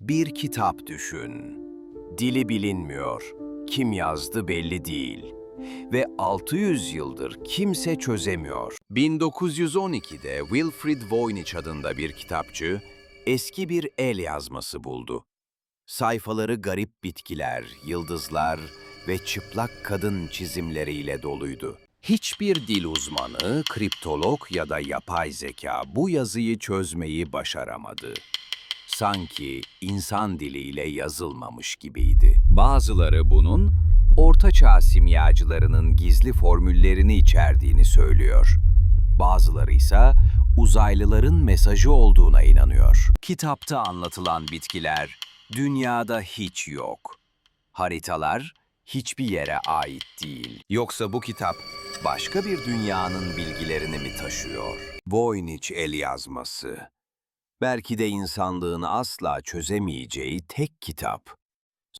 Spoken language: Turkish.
Bir kitap düşün. Dili bilinmiyor, kim yazdı belli değil ve 600 yıldır kimse çözemiyor. 1912'de Wilfrid Voynich adında bir kitapçı eski bir el yazması buldu. Sayfaları garip bitkiler, yıldızlar ve çıplak kadın çizimleriyle doluydu. Hiçbir dil uzmanı, kriptolog ya da yapay zeka bu yazıyı çözmeyi başaramadı. Sanki insan diliyle yazılmamış gibiydi. Bazıları bunun ortaçağ simyacılarının gizli formüllerini içerdiğini söylüyor. Bazıları ise uzaylıların mesajı olduğuna inanıyor. Kitapta anlatılan bitkiler dünyada hiç yok. Haritalar hiçbir yere ait değil. Yoksa bu kitap başka bir dünyanın bilgilerini mi taşıyor? Voynich el yazması. Belki de insanlığın asla çözemeyeceği tek kitap.